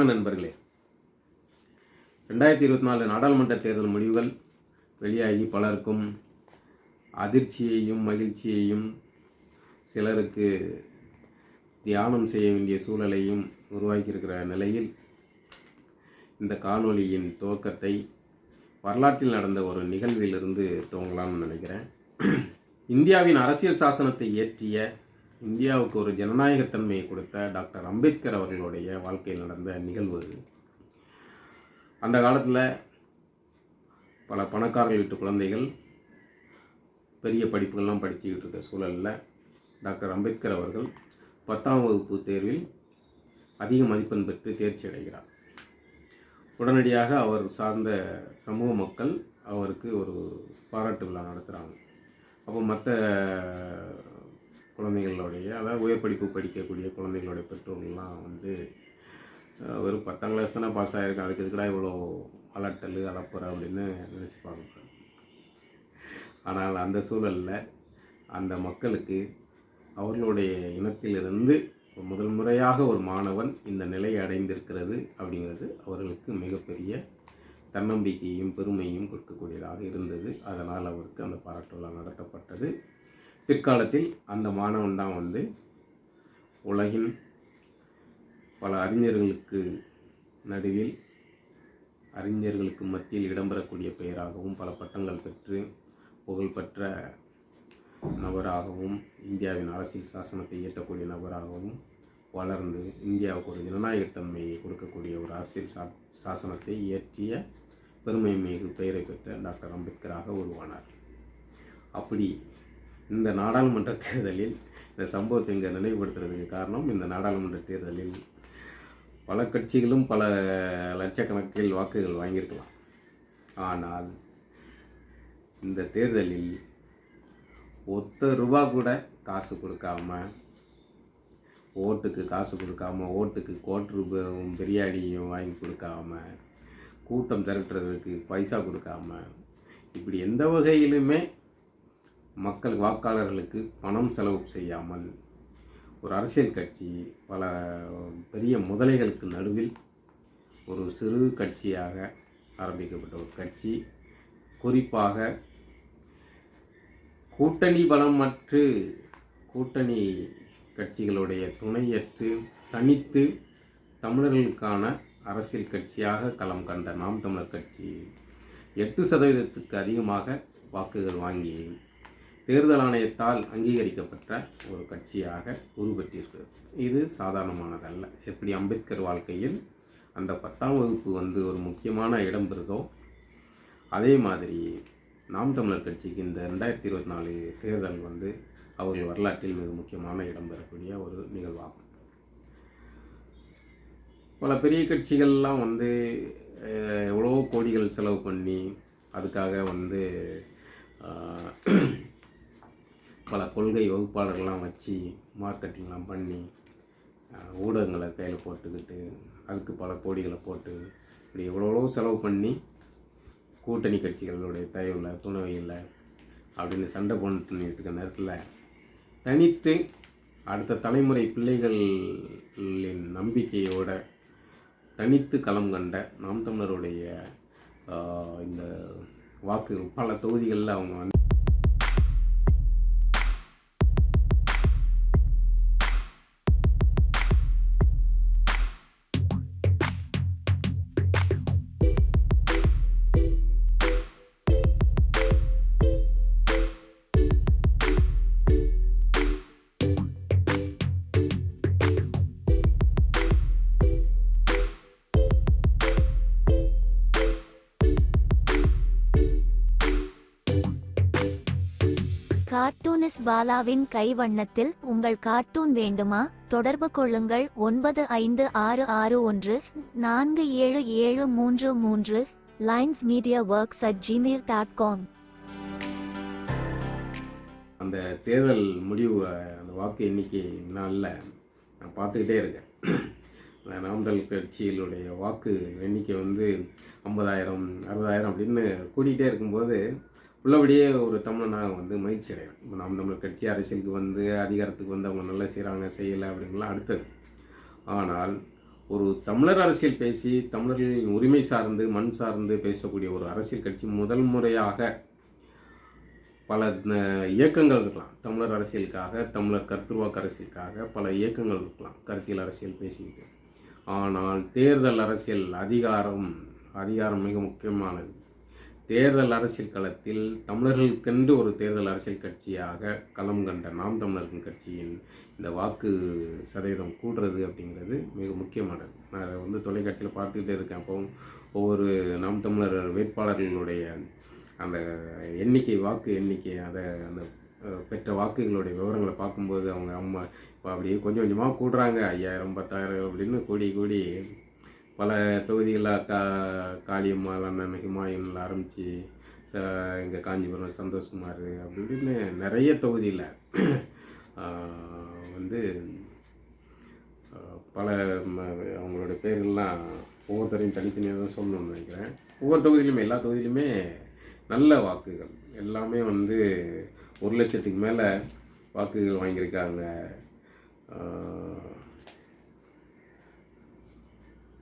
வணக்கம் நண்பர்களே ரெண்டாயிரத்தி இருபத்தி நாலு நாடாளுமன்ற தேர்தல் முடிவுகள் வெளியாகி பலருக்கும் அதிர்ச்சியையும் மகிழ்ச்சியையும் சிலருக்கு தியானம் செய்ய வேண்டிய சூழலையும் உருவாக்கியிருக்கிற நிலையில் இந்த காணொலியின் துவக்கத்தை வரலாற்றில் நடந்த ஒரு நிகழ்விலிருந்து துவங்கலாம்னு நினைக்கிறேன். இந்தியாவின் அரசியல் சாசனத்தை இயற்றிய இந்தியாவுக்கு ஒரு ஜனநாயகத்தன்மையை கொடுத்த டாக்டர் அம்பேத்கர் அவர்களுடைய வாழ்க்கையில் நடந்த நிகழ்வு. அந்த காலத்தில் பல பணக்காரர்கள் வீட்டு குழந்தைகள் பெரிய படிப்புகள்லாம் படிச்சுக்கிட்டு இருக்க சூழலில் டாக்டர் அம்பேத்கர் அவர்கள் பத்தாம் வகுப்பு தேர்வில் அதிக மதிப்பெண் பெற்று தேர்ச்சி அடைகிறார். உடனடியாக அவர் சார்ந்த சமூக மக்கள் அவருக்கு ஒரு பாராட்டு விழா நடத்துகிறாங்க அப்போ மற்ற குழந்தைகளுடைய அதாவது உயர் படிப்பு படிக்கக்கூடிய குழந்தைகளுடைய பெற்றோர்கள்லாம் வந்து ஒரு வெறும் பத்தாம் கிளாஸ் தானே பாஸ் ஆகிருக்கேன் அதுக்கு இதுக்கடா இவ்வளோ அலட்டல் அலப்புற அப்படின்னு நினச்சி பார்க்க ஆனால் அந்த சூழலில் அந்த மக்களுக்கு அவர்களுடைய இனத்திலிருந்து முதல் முறையாக ஒரு மாணவன் இந்த நிலையை அடைந்திருக்கிறது அப்படிங்கிறது அவர்களுக்கு மிகப்பெரிய தன்னம்பிக்கையும் பெருமையும் கொடுக்கக்கூடியதாக இருந்தது. அதனால் அவருக்கு அந்த பாராட்டுலாம் நடத்தப்பட்டது. பிற்காலத்தில் அந்த மாணவன் தான் வந்து உலகின் பல அறிஞர்களுக்கு நடுவில் அறிஞர்களுக்கு மத்தியில் இடம்பெறக்கூடிய பெயராகவும் பல பட்டங்கள் பெற்று புகழ்பெற்ற நபராகவும் இந்தியாவின் அரசியல் சாசனத்தை இயற்றக்கூடிய நபராகவும் வளர்ந்து இந்தியாவுக்கு ஒரு ஜனநாயகத்தன்மையை கொடுக்கக்கூடிய ஒரு அரசியல் சா சாசனத்தை இயற்றிய பெருமை மிகு பெயரை பெற்ற டாக்டர் அம்பேத்கராக உருவானார். அப்படி இந்த நாடாளுமன்ற தேர்தலில் இந்த சம்பவத்தை இங்கே நினைவுபடுத்துறதுக்கு காரணம் இந்த நாடாளுமன்ற தேர்தலில் பல கட்சிகளும் பல லட்சக்கணக்கில் வாக்குகள் வாங்கியிருக்கலாம். ஆனால் இந்த தேர்தலில் ஒத்த ரூபா கூட காசு கொடுக்காம ஓட்டுக்கு காசு கொடுக்காம ஓட்டுக்கு கோட்டு ரூபாயும் பிரியாணியும் வாங்கி கொடுக்காம கூட்டம் திரட்டுறதுக்கு பைசா கொடுக்காம இப்படி எந்த வகையிலுமே மக்கள் வாக்காளர்களுக்கு பணம் செலவு செய்யாமல் ஒரு அரசியல் கட்சி பல பெரிய முதலைகளுக்கு நடுவில் ஒரு சிறு கட்சியாக ஆரம்பிக்கப்பட்ட ஒரு கட்சி. குறிப்பாக கூட்டணி பலமற்று கூட்டணி கட்சிகளுடைய துணையற்று தனித்து தமிழர்களுக்கான அரசியல் கட்சியாக களம் கண்ட நாம் தமிழர் கட்சி எட்டு சதவீதத்துக்கு அதிகமாக வாக்குகள் வாங்கி தேர்தல் ஆணையத்தால் அங்கீகரிக்கப்பட்ட ஒரு கட்சியாக உருப்பெற்றிருக்கிறது இது சாதாரணமானதல்ல. எப்படி அம்பேத்கர் வாழ்க்கையில் அந்த பத்தாம் வகுப்பு வந்து ஒரு முக்கியமான இடம் பெறுதோ அதே மாதிரி நாம் தமிழர் கட்சிக்கு இந்த ரெண்டாயிரத்தி இருபத்தி நாலு தேர்தல் வந்து அவர்கள் வரலாற்றில் மிக முக்கியமான இடம் பெறக்கூடிய ஒரு நிகழ்வாகும். பல பெரிய கட்சிகள்லாம் வந்து எவ்வளோ கோடிகள் செலவு பண்ணி அதுக்காக வந்து பல கொள்கை வகுப்பாளர்கள்லாம் வச்சு மார்க்கெட்டிங்லாம் பண்ணி ஊடகங்களை கையில் போட்டுக்கிட்டு அதுக்கு பல கோடிகளை போட்டு இப்படி எவ்வளோ செலவு பண்ணி கூட்டணி கட்சிகளுடைய தயவில் துணைவில் அப்படின்னு சண்டை போட்டுட்டு இருக்க நேரத்தில் தனித்து அடுத்த தலைமுறை பிள்ளைகளின் நம்பிக்கையோட தனித்து களம் கண்ட நாம் தமிழருடைய இந்த வாக்குகள் பல தொகுதிகளில் அவங்க வந்து கார்ட்டூனிஸ்ட் பாலாவின் கைவண்ணத்தில் உங்கள் கார்ட்டூன் வேண்டுமா? தொடர்பு கொள்ளுங்கள். ஒன்பது ஐந்து ஆறு ஆறு ஒன்று நான்கு ஏழு ஏழு மூன்று மூன்று lines media works at Gmail dot com. அந்த தேர்தல் முடிவு அந்த வாக்கு எண்ணிக்கை நாளில் நான் பார்த்துக்கிட்டே இருக்கேன். அந்த நாம் வாக்கு எண்ணிக்கை வந்து ஐம்பதாயிரம் அறுபதாயிரம் அப்படின்னு கூட்டிகிட்டே இருக்கும்போது உள்ளபடியே ஒரு தமிழனாக வந்து மகிழ்ச்சி அடைகிறேன் இப்போ நாம் நம்மளுக்கு கட்சி அரசியலுக்கு வந்து அதிகாரத்துக்கு வந்து அவங்க நல்லா செய்கிறாங்க செய்யலை அப்படிங்கலாம் அடுத்தது. ஆனால் ஒரு தமிழர் அரசியல் பேசி தமிழர்களின் உரிமை சார்ந்து மண் சார்ந்து பேசக்கூடிய ஒரு அரசியல் கட்சி முதல் முறையாக பல இயக்கங்கள் இருக்கலாம். தமிழர் அரசியலுக்காக தமிழர் கருத்துருவாக்க அரசியலுக்காக பல இயக்கங்கள் இருக்கலாம். கருத்தியல் அரசியல் பேசிக்கிட்டு. ஆனால் தேர்தல் அரசியல் அதிகாரம் அதிகாரம் மிக முக்கியமானது. தேர்தல் அரசியல் களத்தில் தமிழர்களுக்கென்று ஒரு தேர்தல் அரசியல் கட்சியாக களம் கண்ட நாம் தமிழர்கள் கட்சியின் இந்த வாக்கு சதவீதம் கூடுறது அப்படிங்கிறது மிக முக்கியமானது. நான் அதை வந்து தொலைக்காட்சியில் பார்த்துக்கிட்டே இருக்கேன். அப்போ ஒவ்வொரு நாம் தமிழர் வேட்பாளர்களுடைய அந்த எண்ணிக்கை வாக்கு எண்ணிக்கை அதை அந்த பெற்ற வாக்குகளுடைய விவரங்களை பார்க்கும்போது அவங்க அம்மா இப்போ அப்படியே கொஞ்சம் கொஞ்சமாக கூடுறாங்க. ஐயாயிரம் பத்தாயிரம் அப்படின்னு கூடி கூடி பல தொகுதிகளில் கா காளியம்மாள் அண்ணன் ஹிமாயனில் ஆரம்பித்து இங்கே காஞ்சிபுரம் சந்தோஷ்குமார் அப்படி இப்படின்னு நிறைய தொகுதியில் வந்து பல ம- பேர்கள்லாம் ஒவ்வொருத்தரையும் தனித்தனியாக தான் சொல்லணும்னு நினைக்கிறேன். ஒவ்வொரு தொகுதியிலுமே எல்லா தொகுதியிலுமே நல்ல வாக்குகள். எல்லாமே வந்து ஒரு லட்சத்துக்கு மேலே வாக்குகள் வாங்கியிருக்காங்க.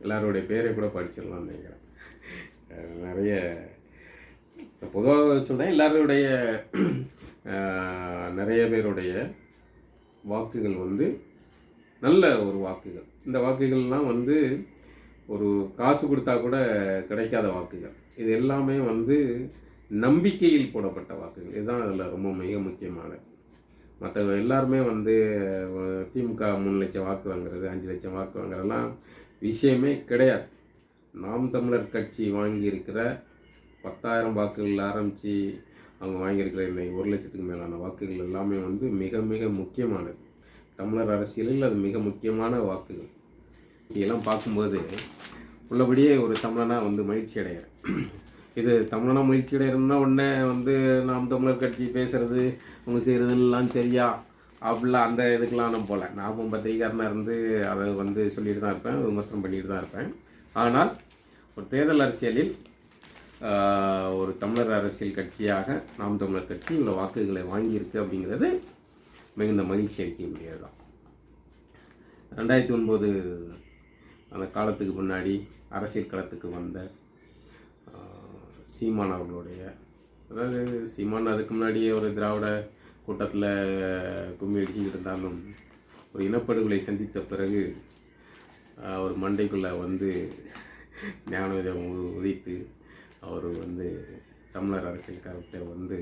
எல்லாருடைய பேரை கூட படிச்சிடலாம்னு நினைக்கிறேன். நிறைய பொதுவாக சொல்கிறேன் எல்லாருடைய அஹ், நிறைய பேருடைய வாக்குகள் வந்து நல்ல ஒரு வாக்குகள். இந்த வாக்குகள்லாம் வந்து ஒரு காசு கொடுத்தா கூட கிடைக்காத வாக்குகள். இது எல்லாமே வந்து நம்பிக்கையில் போடப்பட்ட வாக்குகள். இதுதான் அதில் ரொம்ப மிக முக்கியமானது. மற்ற எல்லாருமே வந்து திமுக மூணு லட்சம் வாக்கு வாங்குறது அஞ்சு லட்சம் வாக்கு வாங்குறதெல்லாம் விஷயமே கிடையாது. நாம் தமிழர் கட்சி வாங்கியிருக்கிற பத்தாயிரம் வாக்குகள் ஆரம்பித்து அவங்க வாங்கியிருக்கிற இந்த ஒரு லட்சத்துக்கு மேலான வாக்குகள் எல்லாமே வந்து மிக மிக முக்கியமானது. தமிழர் அரசியலில் அது மிக முக்கியமான வாக்குகள். இதெல்லாம் பார்க்கும்போது உள்ளபடியே ஒரு தமிழனாக வந்து மகிழ்ச்சி அடைகிறேன். இது தமிழனாக மகிழ்ச்சி அடைகிறோம்னா உடனே வந்து நாம் தமிழர் கட்சி பேசுகிறது அவங்க செய்கிறதெல்லாம் சரியா? அப்படிலாம் அந்த இதுக்கெலாம் நான் போகல. நான் பத்திரிகாரனாக இருந்து அதை வந்து சொல்லிட்டு தான் இருப்பேன் விமர்சனம் பண்ணிட்டு தான் இருப்பேன். ஆனால் ஒரு தேர்தல் அரசியலில் ஒரு தமிழர் அரசியல் கட்சியாக நாம் தமிழர் கட்சி இவ்வளோ வாக்குகளை வாங்கியிருக்கு அப்படிங்கிறது மிகுந்த மகிழ்ச்சி அளிக்க முடியாது தான் ரெண்டாயிரத்தி ஒன்பது அந்த காலத்துக்கு முன்னாடி அரசியல் களத்துக்கு வந்த சீமான் அவர்களுடைய அதாவது சீமான் அதுக்கு முன்னாடியே ஒரு திராவிட கூட்டத்தில் கும்மி அடிச்சுக்கிட்டு இருந்தாலும் ஒரு இனப்படுகொலை சந்தித்த பிறகு அவர் மண்டைக்குள்ளே வந்து ஞானோதயம் உ- உதித்து அவர் வந்து தமிழர் அரசியல் கருத்தை வந்து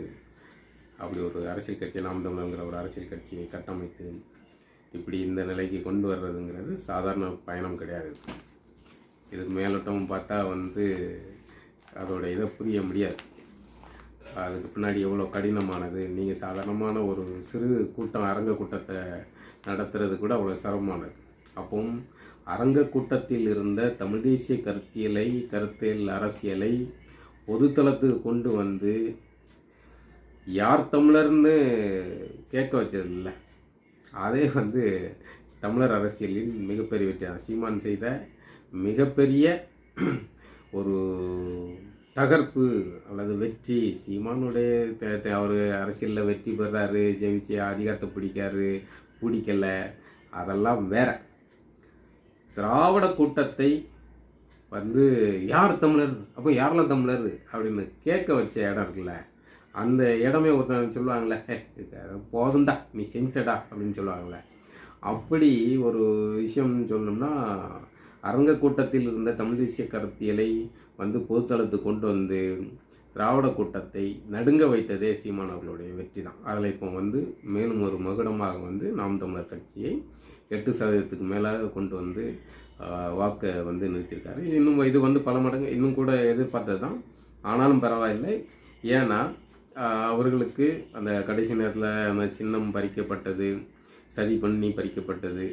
அப்படி ஒரு அரசியல் கட்சி நாம் தமிழங்கிற ஒரு அரசியல் கட்சியை கட்டமைத்து இப்படி இந்த நிலைக்கு கொண்டு வர்றதுங்கிறது சாதாரண பயணம் கிடையாது. இதுக்கு மேலோட்டமும் பார்த்தா வந்து அதோட இதை புரிய முடியாது. அதுக்கு பின்னாடி எவ்வளோ கடினமானது நீங்கள் சாதாரணமான ஒரு சிறு கூட்டம் அரங்க கூட்டத்தை நடத்துறது கூட அவ்வளோ சிரமமானது. அப்போ அரங்க கூட்டத்தில் இருந்த தமிழ் தேசிய கருத்தியலை கருத்தியல் அரசியலை பொதுத்தளத்துக்கு கொண்டு வந்து யார் தமிழர்னு கேட்க வச்சதில்ல. அதே வந்து தமிழர் அரசியலின் மிகப்பெரிய வெற்றி சீமான் செய்த மிகப்பெரிய ஒரு தகர்ப்பு அல்லது வெற்றி. சீமானுடைய அவர் அரசியலில் வெற்றி பெறாரு ஜெயிச்சு அதிகாரத்தை பிடிக்காரு பிடிக்கலை. அதெல்லாம் வேற. திராவிட கூட்டத்தை வந்து யார் தமிழர்? அப்போ யாரெல்லாம் தமிழர் அப்படின்னு கேட்க வச்ச இடம் இருக்குல்ல அந்த இடமே ஒருத்தன் சொல்லுவாங்களே போதும்டா நீ செஞ்சிட்டடா அப்படின்னு சொல்லுவாங்களே அப்படி ஒரு விஷயம் சொல்லணும்னா அரங்க கூட்டத்தில் இருந்த தமிழ் தேசிய கருத்தியலை வந்து பொதுத்தளத்துக்கு கொண்டு வந்து திராவிட கூட்டத்தை நடுங்க வைத்ததே சீமான் அவர்களுடைய வெற்றி தான். அதில் இப்போ வந்து மேலும் ஒரு மகுடமாக வந்து நாம் தமிழர் கட்சியை எட்டு சதவீதத்துக்கு மேலாக கொண்டு வந்து வாக்கை வந்து நிறுத்தியிருக்காரு. இன்னும் இது வந்து பல மடங்கு இன்னும் கூட எதிர்பார்த்தது தான். ஆனாலும் பரவாயில்லை. ஏன்னா அவர்களுக்கு அந்த கடைசி நேரத்தில் அந்த சின்னம் பறிக்கப்பட்டது சரி பண்ணி பறிக்கப்பட்டது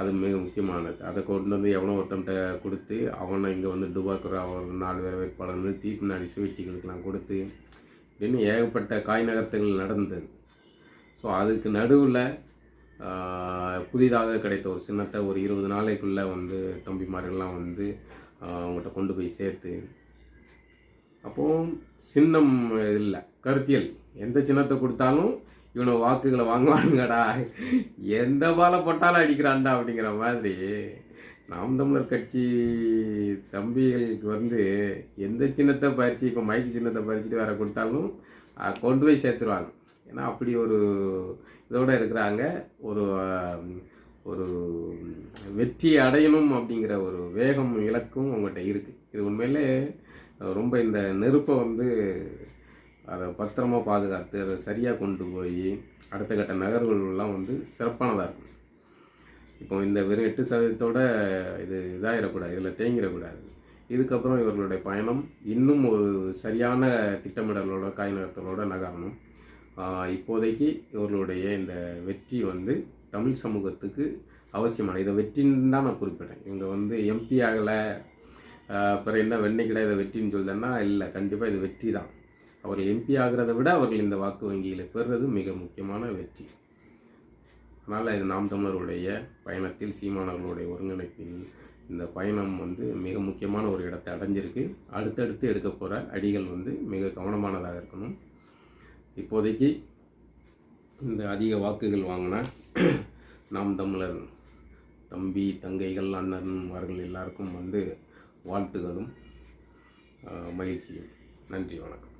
அது மிக முக்கியமானது. அதை கொண்டு வந்து எவனோ ஒருத்தன்ட்ட கொடுத்து அவனை இங்கே வந்து டுபாக்குறா ஒரு நாலு பேர் வேட்பாளர் நிறுத்தி பின்னாடி சுயேட்சிகளுக்கெல்லாம் கொடுத்து இன்னும் ஏகப்பட்ட காய் நகர்த்தங்கள் நடந்தது. ஸோ அதுக்கு நடுவில் புதிதாக கிடைத்த ஒரு சின்னத்தை ஒரு இருபது நாளைக்குள்ளே வந்து தம்பிமார்கள்லாம் வந்து அவங்கள்ட்ட அவங்ககிட்ட கொண்டு போய் சேர்த்து அப்போது சின்னம் இல்லை கருத்தியல். எந்த சின்னத்தை கொடுத்தாலும் இவனை வாக்குகளை வாங்குவானுங்கடா. எந்த பாலை போட்டாலும் அடிக்கிறான்டா அப்படிங்கிற மாதிரி நாம் தமிழர் கட்சி தம்பிகளுக்கு வந்து எந்த சின்னத்தை பறித்து இப்போ மைக்கு சின்னத்தை பறிச்சுட்டு வேற கொடுத்தாலும் கொண்டு போய் சேர்த்துருவாங்க. ஏன்னா அப்படி ஒரு இதோட இருக்கிறாங்க. ஒரு ஒரு வெற்றி அடையணும் அப்படிங்கிற ஒரு வேகம் இலக்கும் அவங்ககிட்ட இருக்குது இது உண்மையிலே ரொம்ப இந்த நெருப்பை வந்து அதை பத்திரமா பாதுகாத்து அதை சரியாக கொண்டு போய் அடுத்த கட்ட நகர்வுகள்லாம் வந்து சிறப்பானதாக இருக்கும். இப்போ இந்த வெறும் எட்டு சதவீதத்தோட இது இதாகிடக்கூடாது இதில் தேங்கிடக்கூடாது. இதுக்கப்புறம் இவர்களுடைய பயணம் இன்னும் ஒரு சரியான திட்டமிடலோட காய்நகரத்தலோட நகரணும். இப்போதைக்கு இவர்களுடைய இந்த வெற்றி வந்து தமிழ் சமூகத்துக்கு அவசியமான இதை வெற்றின்னு தான் நான் குறிப்பிட்டேன் இவங்க வந்து எம்பி ஆகலை அப்புறம் என்ன வெண்ணெய் கிடையாது வெற்றின்னு சொல்லுதேன்னா இல்லை கண்டிப்பாக இது வெற்றி தான். அவர்கள் எம்பி ஆகிறத விட அவர்கள் இந்த வாக்கு வங்கியில் பெறுறது மிக முக்கியமான வெற்றி. அதனால் இது நாம் தமிழருடைய பயணத்தில் சீமானவர்களுடைய ஒருங்கிணைப்பில் இந்த பயணம் வந்து மிக முக்கியமான ஒரு இடத்தை அடைஞ்சிருக்கு. அடுத்தடுத்து எடுக்க போகிற அடிகள் வந்து மிக கவனமானதாக இருக்கணும். இப்போதைக்கு இந்த அதிக வாக்குகள் வாங்கின நாம் தமிழர் தம்பி தங்கைகள் அண்ணன் அவர்கள் எல்லாருக்கும் வந்து வாழ்த்துகளும் மகிழ்ச்சியும். நன்றி வணக்கம்.